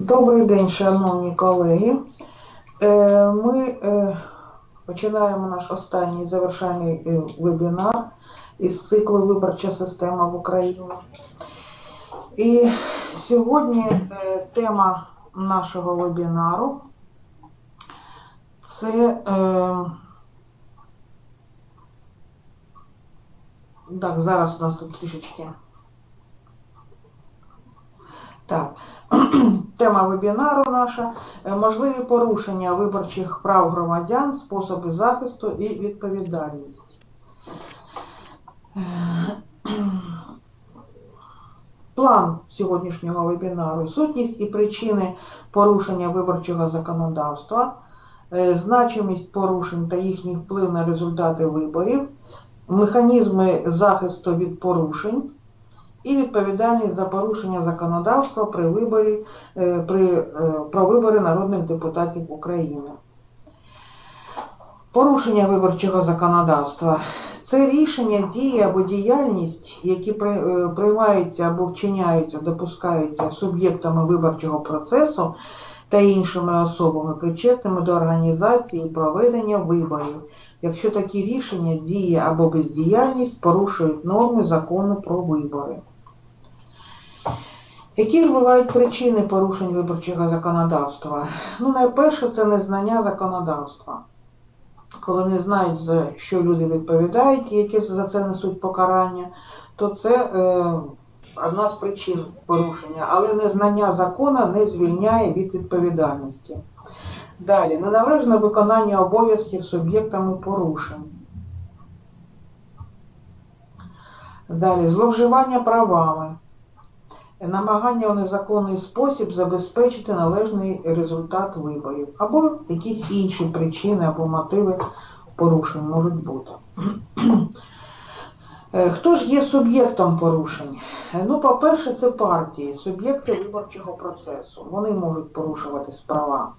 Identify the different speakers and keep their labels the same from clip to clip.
Speaker 1: Добрий день, шановні колеги. Е, Ми е, починаємо наш останній завершальний е, вебінар із циклу Виборча система в Україні. І сьогодні тема нашого вебінару це так, зараз у нас тут трішечки. Так, тема вебінару наша е, можливі порушення виборчих прав громадян, способи захисту і відповідальність. План сьогоднішнього вебінару, сутність і причини порушення виборчого законодавства, е, значимість порушень та їхній вплив на результати виборів, механізми захисту від порушень і відповідальність за порушення законодавства при виборі е, при, е, про вибори народних депутатів України. Порушення виборчого законодавства це рішення, дії або діяльність, які е, приймаються або вчиняються, допускаються суб'єктами виборчого процесу та іншими особами, причетними до організації і проведення виборів, якщо такі рішення, дії або бездіяльність порушують норми закону про вибори. Які ж бувають причини порушень виборчого законодавства? Ну, найперше, це незнання законодавства. Коли не знають, за що люди відповідають, і які за це несуть покарання, то це е, одна з причин порушення. Але незнання закону не звільняє від відповідальності. Далі, неналежне виконання обов'язків суб'єктами порушень. Далі, зловживання правами намагання у незаконний спосіб забезпечити належний результат виборів, або якісь інші причини або мотиви порушень можуть бути. Е, Хто ж є суб'єктом порушень? Е, Ну, по-перше, це партії, суб'єкти виборчого процесу. Вони можуть порушувати права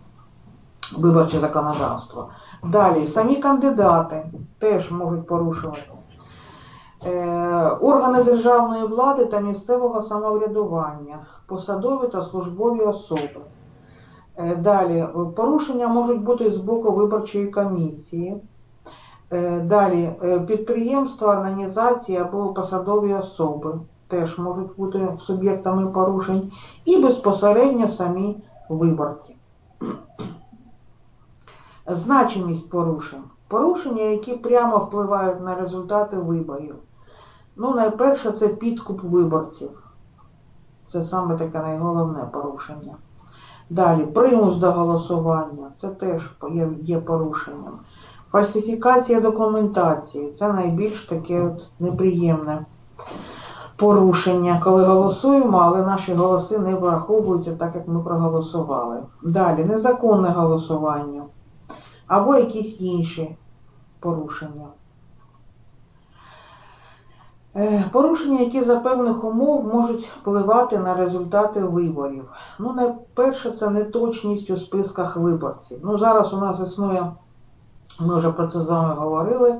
Speaker 1: виборче законодавство. Далі, самі кандидати теж можуть порушувати. Е, Органи державної влади та місцевого самоврядування, посадові та службові особи. Е, Далі порушення можуть бути з боку виборчої комісії. Е, Далі е, підприємства, організації або посадові особи теж можуть бути суб'єктами порушень і безпосередньо самі виборці. Значимість порушень. Порушення, які прямо впливають на результати виборів. Ну, найперше, це підкуп виборців. Це саме таке найголовне порушення. Далі, примус до голосування, це теж є, є порушенням. Фальсифікація документації це найбільш таке от неприємне порушення, коли голосуємо, але наші голоси не враховуються так, як ми проголосували. Далі, незаконне голосування або якісь інші порушення. Е, Порушення, які за певних умов можуть впливати на результати виборів. Ну, найперше, це неточність у списках виборців. Ну, зараз у нас існує, ми вже про це з вами говорили.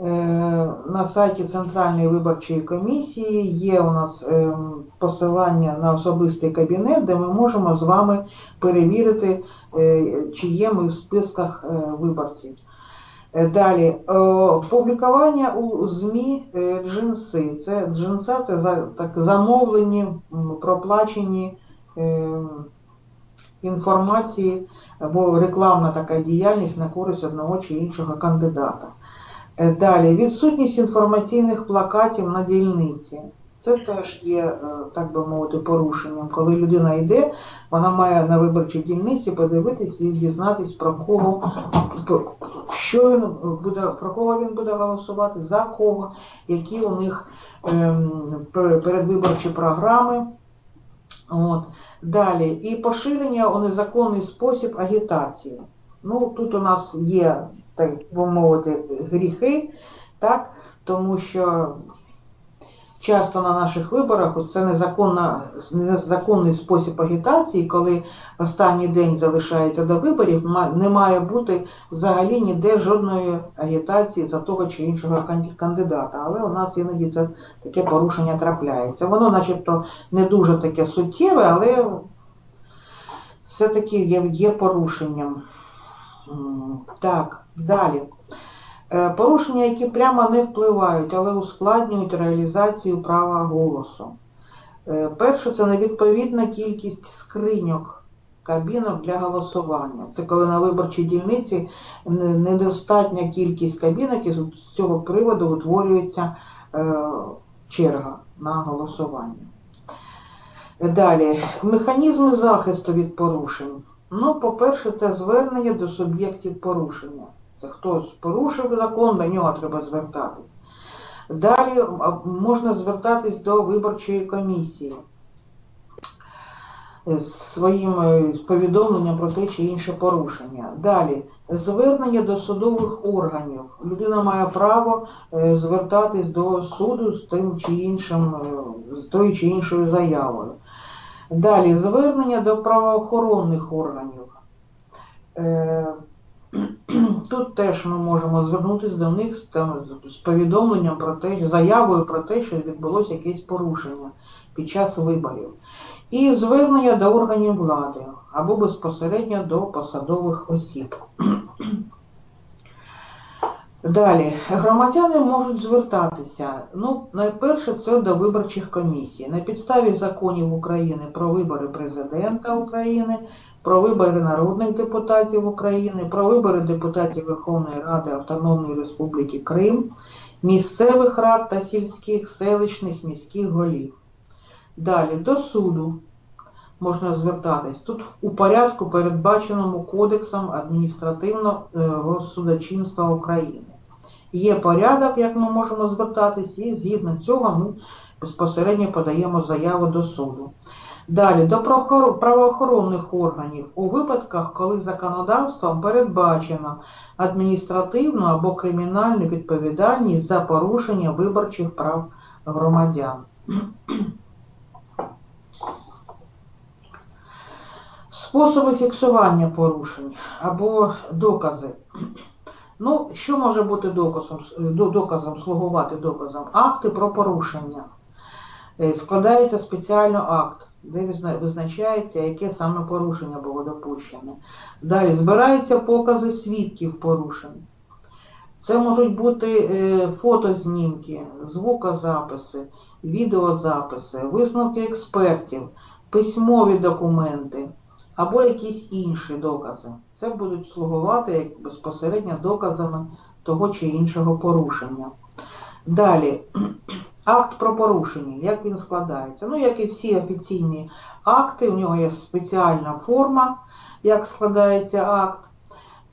Speaker 1: е, На сайті Центральної виборчої комісії є у нас е, посилання на особистий кабінет, де ми можемо з вами перевірити, е, чи є ми в списках виборців. Е, Далі, е, публікування у ЗМІ е, джинси. Це джинса це за, так, замовлені, проплачені е, інформації або рекламна така діяльність на користь одного чи іншого кандидата. Е, Далі, відсутність інформаційних плакатів на дільниці. Це теж є, е, так би мовити, порушенням. Коли людина йде, вона має на виборчій дільниці подивитись і дізнатись про кого, що він буде, про кого він буде голосувати, за кого, які у них ем, передвиборчі програми. От. Далі, і поширення у незаконний спосіб агітації. Ну, тут у нас є, так би мовити, гріхи, так, тому що часто на наших виборах це незаконна, незаконний спосіб агітації, коли останній день залишається до виборів, не має бути взагалі ніде жодної агітації за того чи іншого кандидата. Але у нас іноді це таке порушення трапляється. Воно начебто не дуже таке суттєве, але все-таки є, є порушенням. Так, далі. Е, Порушення, які прямо не впливають, але ускладнюють реалізацію права голосу. Е, Перше, це невідповідна кількість скриньок, кабінок для голосування. Це коли на виборчій дільниці недостатня кількість кабінок, і з цього приводу утворюється е, черга на голосування. Далі, механізми захисту від порушень. Ну, по-перше, це звернення до суб'єктів порушення. Це хтось порушив закон, до нього треба звертатись. Далі можна звертатись до виборчої комісії з своїм е, повідомленням про те чи інше порушення. Далі звернення до судових органів. Людина має право е, звертатись до суду з тим чи іншим, е, з тою чи іншою заявою. Далі звернення до правоохоронних органів. Тут теж ми можемо звернутися до них там, з повідомленням про те, заявою про те, що відбулося якесь порушення під час виборів. І звернення до органів влади або безпосередньо до посадових осіб. Далі, громадяни можуть звертатися. Ну, найперше, це до виборчих комісій. На підставі законів України про вибори президента України, про вибори народних депутатів України, про вибори депутатів Верховної Ради Автономної Республіки Крим, місцевих рад та сільських, селищних, міських голів. Далі, до суду можна звертатись. Тут у порядку, передбаченому Кодексом адміністративного судочинства України. Є порядок, як ми можемо звертатись, і згідно цього ми безпосередньо подаємо заяву до суду. Далі, до правоохоронних органів у випадках, коли законодавством передбачено адміністративну або кримінальну відповідальність за порушення виборчих прав громадян. Способи фіксування порушень або докази. Ну, що може бути доказом, доказом, слугувати доказом? Акти про порушення. Е, Складається спеціально акт, де визначається, яке саме порушення було допущене. Далі збираються покази свідків порушень. Це можуть бути е, фотознімки, звукозаписи, відеозаписи, висновки експертів, письмові документи або якісь інші докази. Це будуть слугувати як безпосередньо доказами того чи іншого порушення. Далі, акт про порушення, як він складається? Ну, як і всі офіційні акти, у нього є спеціальна форма, як складається акт.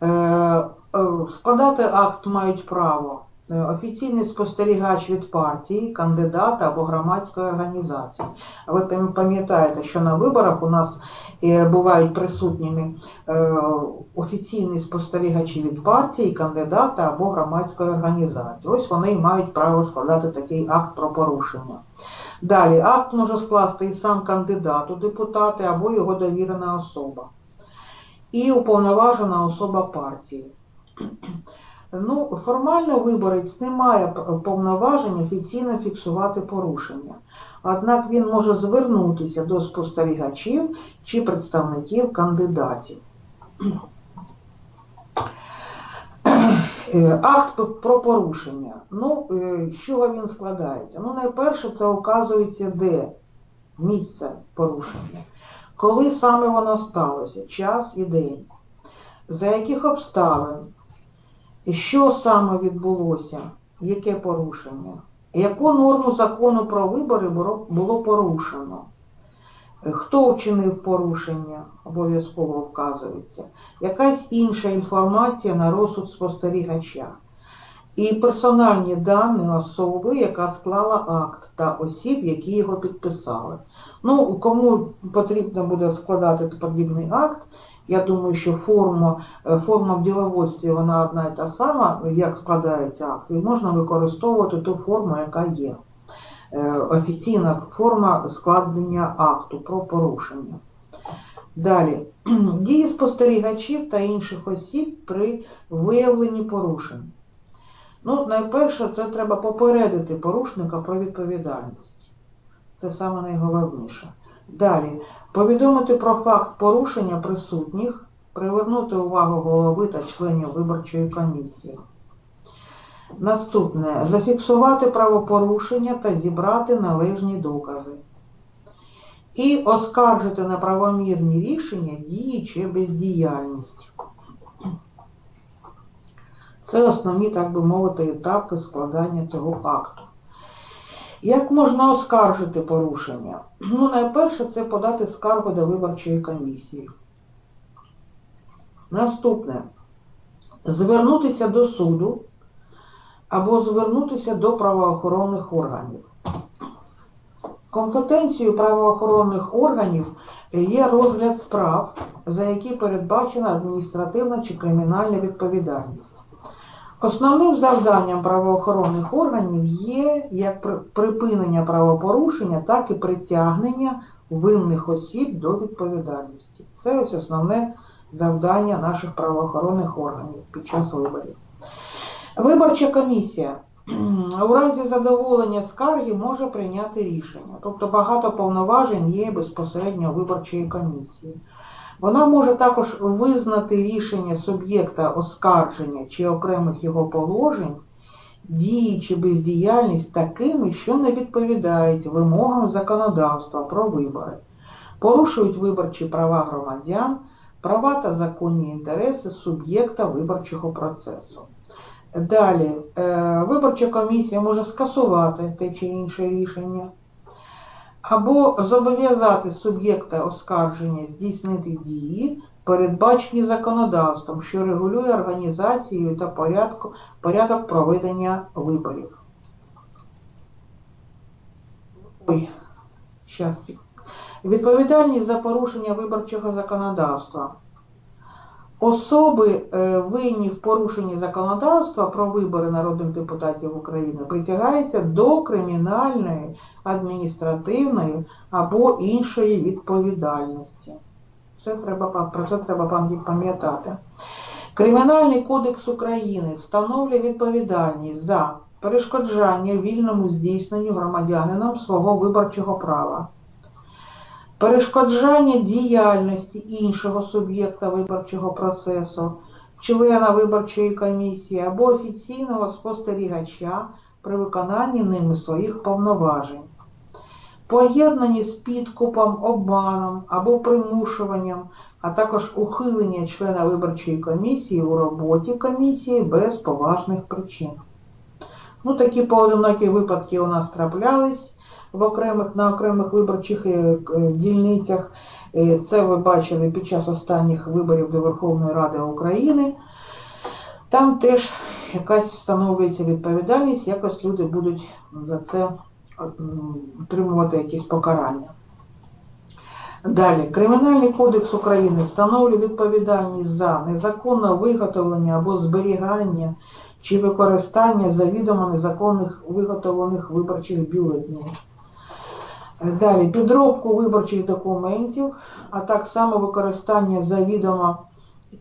Speaker 1: Е, е, Складати акт мають право офіційний спостерігач від партії, кандидата або громадської організації. Ви пам'ятаєте, що на виборах у нас е, бувають присутніми е, офіційні спостерігачі від партії, кандидата або громадської організації. Ось вони мають право складати такий акт про порушення. Далі, акт може скласти і сам кандидат у депутати або його довірена особа. І уповноважена особа партії. Ну, формально виборець не має повноважень офіційно фіксувати порушення. Однак він може звернутися до спостерігачів чи представників кандидатів. Акт про порушення. Ну, е, з чого він складається? Ну, найперше, це указується де місце порушення. Коли саме воно сталося, час і день, за яких обставин, що саме відбулося, яке порушення, яку норму закону про вибори було- порушено, хто вчинив порушення, обов'язково вказується, якась інша інформація на розсуд спостерігача. І персональні дані особи, яка склала акт, та осіб, які його підписали. Ну, кому потрібно буде складати подібний акт, я думаю, що форма, е, форма в діловодстві вона одна і та сама, як складається акт, і можна використовувати ту форму, яка є. Е, Офіційна форма складення акту про порушення. Далі. Дії спостерігачів та інших осіб при виявленні порушень. Ну, найперше, це треба попередити порушника про відповідальність. Це саме найголовніше. Далі. Повідомити про факт порушення присутніх, привернути увагу голови та членів виборчої комісії. Наступне. Зафіксувати правопорушення та зібрати належні докази. І оскаржити неправомірні рішення дії чи бездіяльність. Це основні, так би мовити, етапи складання цього акту. Як можна оскаржити порушення? Ну, найперше, це подати скаргу до виборчої комісії. Наступне звернутися до суду або звернутися до правоохоронних органів. Компетенцією правоохоронних органів є розгляд справ, за які передбачена адміністративна чи кримінальна відповідальність. Основним завданням правоохоронних органів є як припинення правопорушення, так і притягнення винних осіб до відповідальності. Це ось основне завдання наших правоохоронних органів під час виборів. Виборча комісія у разі задоволення скарги може прийняти рішення. Тобто багато повноважень є безпосередньо виборчої комісії. Вона може також визнати рішення суб'єкта оскарження чи окремих його положень, дії чи бездіяльність такими, що не відповідають вимогам законодавства про вибори, порушують виборчі права громадян, права та законні інтереси суб'єкта виборчого процесу. Далі, е, виборча комісія може скасувати те чи інше рішення, або зобов'язати суб'єкта оскарження здійснити дії, передбачені законодавством, що регулює організацію та порядку, порядок проведення виборів. Ой, щас. Відповідальність за порушення виборчого законодавства. Особи, е, винні в порушенні законодавства про вибори народних депутатів України, притягаються до кримінальної, адміністративної або іншої відповідальності. Це треба, про це треба пам- пам'ятати. Кримінальний кодекс України встановлює відповідальність за перешкоджання вільному здійсненню громадянином свого виборчого права перешкоджання діяльності іншого суб'єкта виборчого процесу, члена виборчої комісії або офіційного спостерігача при виконанні ними своїх повноважень, поєднані з підкупом, обманом або примушуванням, а також ухилення члена виборчої комісії у роботі комісії без поважних причин. Ну, такі поодинокі випадки у нас траплялись в окремих на окремих виборчих е, е, дільницях. Е, Це ви бачили під час останніх виборів до Верховної Ради України. Там теж якась встановлюється відповідальність, якось люди будуть за це отримувати якісь покарання. Далі, Кримінальний кодекс України встановлює відповідальність за незаконне виготовлення або зберігання чи використання завідомо незаконних виготовлених виборчих бюлетнів. Далі підробку виборчих документів, а так само використання завідомо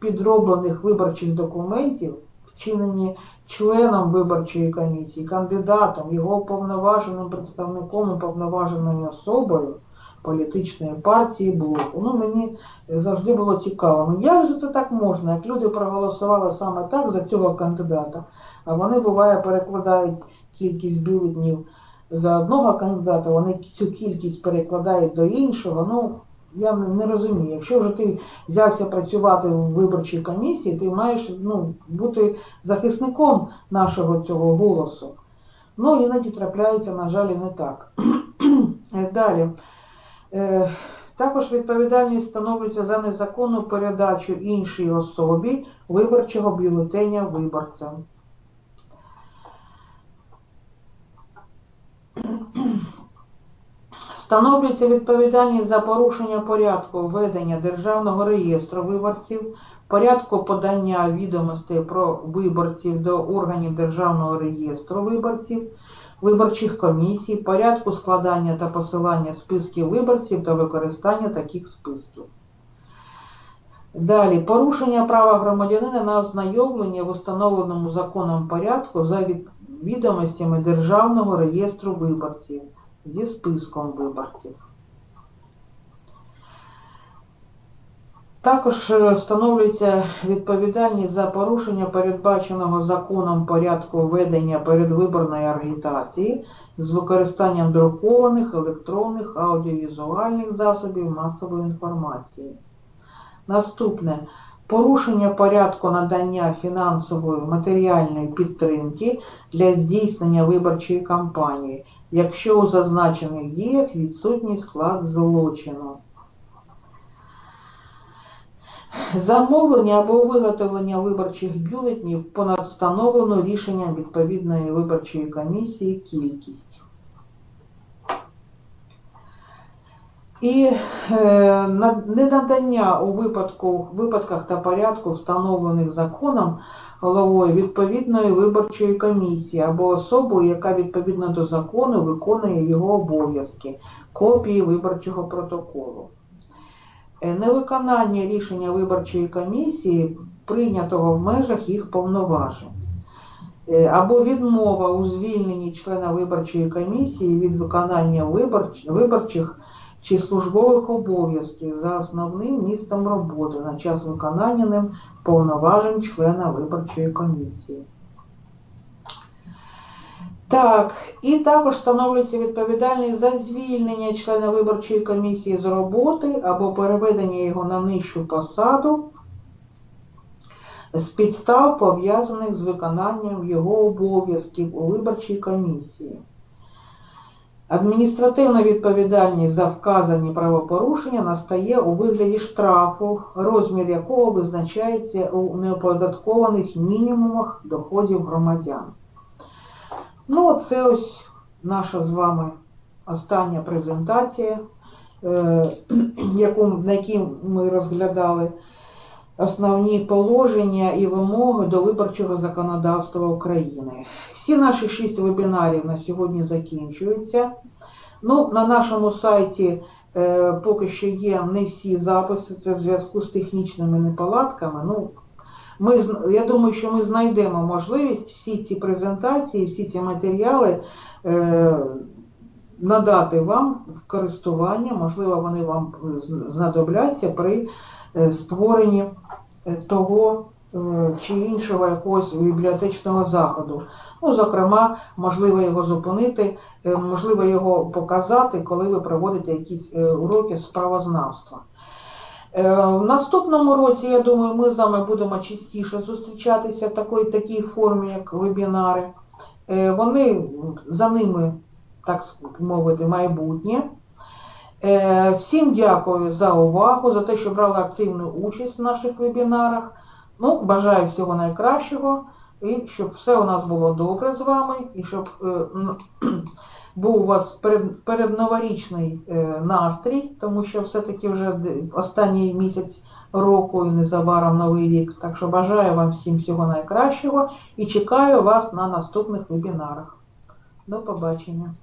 Speaker 1: підроблених виборчих документів, вчинені членом виборчої комісії, кандидатом, його уповноваженим представником, уповноваженою особою політичної партії блоку. Ну, мені завжди було цікаво. Ну, як же це так можна? Як люди проголосували саме так за цього кандидата, а вони буває перекладають кількість бюлетнів за одного кандидата, вони цю кількість перекладають до іншого. Ну, я не розумію. Якщо вже ти взявся працювати в виборчій комісії, ти маєш ну, бути захисником нашого цього голосу. Ну, іноді трапляється, на жаль, не так. Далі. Е, Також відповідальність встановлюється за незаконну передачу іншій особі виборчого бюлетеня виборцям. Встановлюється відповідальність за порушення порядку ведення Державного реєстру виборців, порядку подання відомостей про виборців до органів Державного реєстру виборців, виборчих комісій, порядку складання та посилання списків виборців та використання таких списків. Далі порушення права громадянина на ознайомлення в установленому законом порядку за відомостями Державного реєстру виборців зі списком виборців. Також е, встановлюється відповідальність за порушення передбаченого законом порядку ведення передвиборної агітації з використанням друкованих, електронних, аудіовізуальних засобів масової інформації. Наступне порушення порядку надання фінансової матеріальної підтримки для здійснення виборчої кампанії, якщо у зазначених діях відсутній склад злочину. Замовлення або виготовлення виборчих бюлетнів понад встановлену рішенням відповідної виборчої комісії кількість. І е, ненадання у випадку, випадках та порядку, встановлених законом головою відповідної виборчої комісії або особою, яка відповідно до закону виконує його обов'язки, копії виборчого протоколу. Е, Невиконання рішення виборчої комісії, прийнятого в межах їх повноважень, Е, або відмова у звільненні члена виборчої комісії від виконання виборч- виборчих чи службових обов'язків за основним місцем роботи на час виконання ним повноважень члена виборчої комісії. Так, і також встановлюється відповідальність за звільнення члена виборчої комісії з роботи або переведення його на нижчу посаду з підстав, пов'язаних з виконанням його обов'язків у виборчій комісії. Адміністративна відповідальність за вказані правопорушення настає у вигляді штрафу, розмір якого визначається у неоподаткованих мінімумах доходів громадян. Ну, це ось наша з вами остання презентація, е, на якій ми розглядали основні положення і вимоги до виборчого законодавства України. Всі наші шість вебінарів на сьогодні закінчуються. Ну, на нашому сайті е, поки що є не всі записи, це в зв'язку з технічними неполадками. Ну, ми, я думаю, що ми знайдемо можливість всі ці презентації, всі ці матеріали е, надати вам в користування, можливо, вони вам знадобляться при е, створенні е, того чи іншого якогось бібліотечного заходу. Ну, зокрема, можливо його зупинити, е, можливо його показати, коли ви проводите якісь е, уроки з правознавства. Е, В наступному році, я думаю, ми з вами будемо частіше зустрічатися в такій, такій формі, як вебінари. Е, Вони за ними, так мовити, майбутнє. Е, Всім дякую за увагу, за те, що брали активну участь в наших вебінарах. Ну, бажаю всього найкращого, і щоб все у нас було добре з вами, і щоб е, був у вас перед, передноворічний е, настрій, тому що все-таки вже останній місяць року і незабаром новий рік. Так що бажаю вам всім всього найкращого і чекаю вас на наступних вебінарах. До побачення.